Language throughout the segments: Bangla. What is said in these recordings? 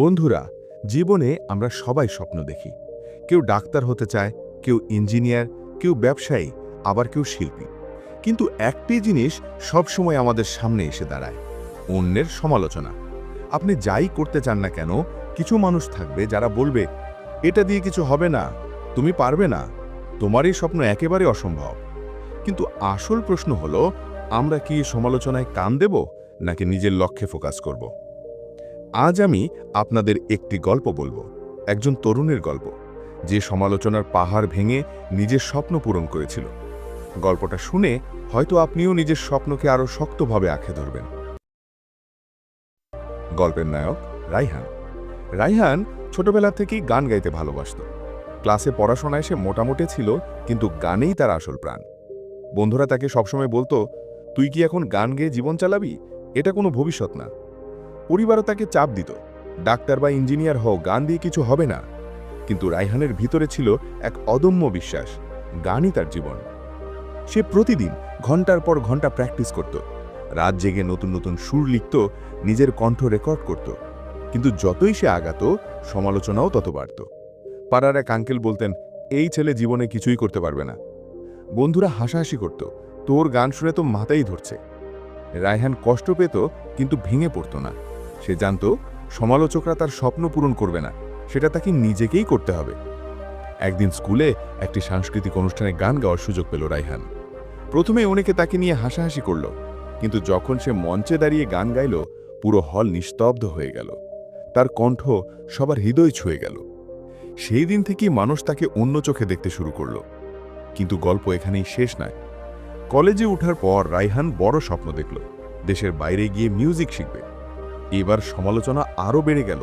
বন্ধুরা, জীবনে আমরা সবাই স্বপ্ন দেখি। কেউ ডাক্তার হতে চায়, কেউ ইঞ্জিনিয়ার, কেউ ব্যবসায়ী, আবার কেউ শিল্পী। কিন্তু একটি জিনিস সবসময় আমাদের সামনে এসে দাঁড়ায়, অন্যের সমালোচনা। আপনি যাই করতে চান না কেন, কিছু মানুষ থাকবে যারা বলবে, এটা দিয়ে কিছু হবে না, তুমি পারবে না তোমার এই স্বপ্ন একেবারে অসম্ভব। কিন্তু আসল প্রশ্ন হলো, আমরা কি সমালোচনায় কান দেব, নাকি নিজের লক্ষ্যে ফোকাস করব? আজ আমি আপনাদের একটি গল্প বলব, একজন তরুণের গল্প, যে সমালোচনার পাহাড় ভেঙে নিজের স্বপ্ন পূরণ করেছিল। গল্পটা শুনে হয়তো আপনিও নিজের স্বপ্নকে আরও শক্তভাবে আঁকড়ে ধরবেন। গল্পের নায়ক রাইহান। রাইহান ছোটবেলা থেকেই গান গাইতে ভালোবাসত। ক্লাসে পড়াশোনায় সে মোটামুটি ছিল, কিন্তু গানেই তার আসল প্রাণ। বন্ধুরা তাকে সবসময় বলতো, তুই কি এখন গান গেয়ে জীবন চালাবি? এটা কোনো ভবিষ্যৎ না। পরিবারও তাকে চাপ দিত। ডাক্তার বা ইঞ্জিনিয়ার হও গান দিয়ে কিছু হবে না। কিন্তু রায়হানের ভিতরে ছিল এক অদম্য বিশ্বাস, গানই তার জীবন। সে প্রতিদিন ঘণ্টার পর ঘণ্টা প্র্যাকটিস করত। রাত জেগে নতুন নতুন সুর লিখত, নিজের কণ্ঠ রেকর্ড করত। কিন্তু যতই সে আগাত, সমালোচনাও তত বাড়ত। পাড়ার এক আঙ্কেল বলতেন, এই ছেলে জীবনে কিছুই করতে পারবে না। বন্ধুরা হাসাহাসি করত, তোর গান শুনে তো মাথাই ধরছে। রায়হান কষ্ট পেত, কিন্তু ভেঙে পড়ত না। সে জানত সমালোচকরা তার স্বপ্ন পূরণ করবে না, সেটা তাকে নিজেকেই করতে হবে। একদিন স্কুলে একটি সাংস্কৃতিক অনুষ্ঠানে গান গাওয়ার সুযোগ পেল রাইহান। প্রথমে অনেকে তাকে নিয়ে হাসাহাসি করল, কিন্তু যখন সে মঞ্চে দাঁড়িয়ে গান গাইল, পুরো হল নিস্তব্ধ হয়ে গেল। তার কণ্ঠ সবার হৃদয় ছুঁয়ে গেল। সেই দিন থেকেই মানুষ তাকে অন্য চোখে দেখতে শুরু করল। কিন্তু গল্প এখানেই শেষ নয়। কলেজে ওঠার পর রাইহান বড় স্বপ্ন দেখল। দেশের বাইরে গিয়ে মিউজিক শিখবে। এবার সমালোচনা আরও বেড়ে গেল।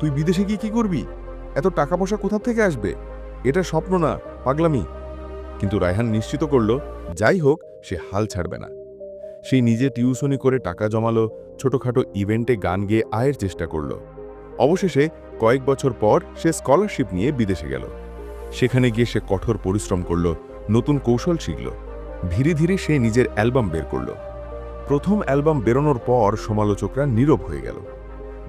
তুই বিদেশে গিয়ে কি করবি? এত টাকা পয়সা কোথা থেকে আসবে? এটা স্বপ্ন না, পাগলামি। কিন্তু রায়হান নিশ্চিত করল, যাই হোক, সে হাল ছাড়বে না। সে নিজে টিউশনি করে টাকা জমালো, ছোটখাটো ইভেন্টে গান গেয়ে আয়ের চেষ্টা করল। অবশেষে কয়েক বছর পর সে স্কলারশিপ নিয়ে বিদেশে গেল। সেখানে গিয়ে সে কঠোর পরিশ্রম করল, নতুন কৌশল শিখল। ধীরে ধীরে সে নিজের অ্যালবাম বের করল। প্রথম অ্যালবাম বেরোনোর পর সমালোচকরা নীরব হয়ে গেল।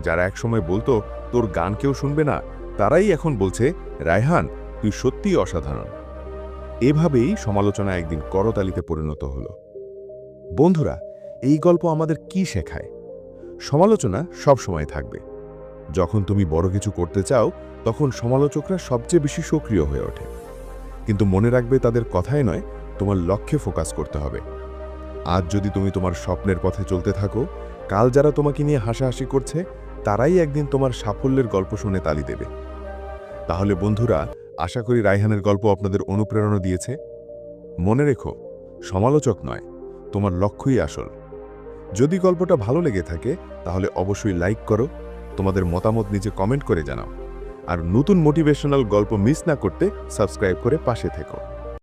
যারা একসময় বলতো, তোর গান কেউ শুনবে না, তারাই এখন বলছে, রায়হান, তুই সত্যিই অসাধারণ। এভাবেই সমালোচনা একদিন করতালিতে পরিণত হল। বন্ধুরা, এই গল্প আমাদের কি শেখায়? সমালোচনা সব সময় থাকবে। যখন তুমি বড় কিছু করতে চাও, তখন সমালোচকরা সবচেয়ে বেশি সক্রিয় হয়ে ওঠে। কিন্তু মনে রাখবে, তাদের কথায় নয়, তোমার লক্ষ্যে ফোকাস করতে হবে। আজ যদি তুমি তোমার স্বপ্নের পথে চলতে থাকো, কাল যারা তোমাকে নিয়ে হাসাহাসি করছে, তারাই একদিন তোমার সাফল্যের গল্প শুনে তালি দেবে। তাহলে বন্ধুরা, আশা করি রায়হানের গল্প আপনাদের অনুপ্রেরণা দিয়েছে। মনে রেখো, সমালোচক নয়, তোমার লক্ষ্যই আসল। যদি গল্পটা ভালো লেগে থাকে, তাহলে অবশ্যই লাইক করো, তোমাদের মতামত নিজে কমেন্ট করে জানাও। আর নতুন মোটিভেশনাল গল্প মিস না করতে সাবস্ক্রাইব করে পাশে থেকো।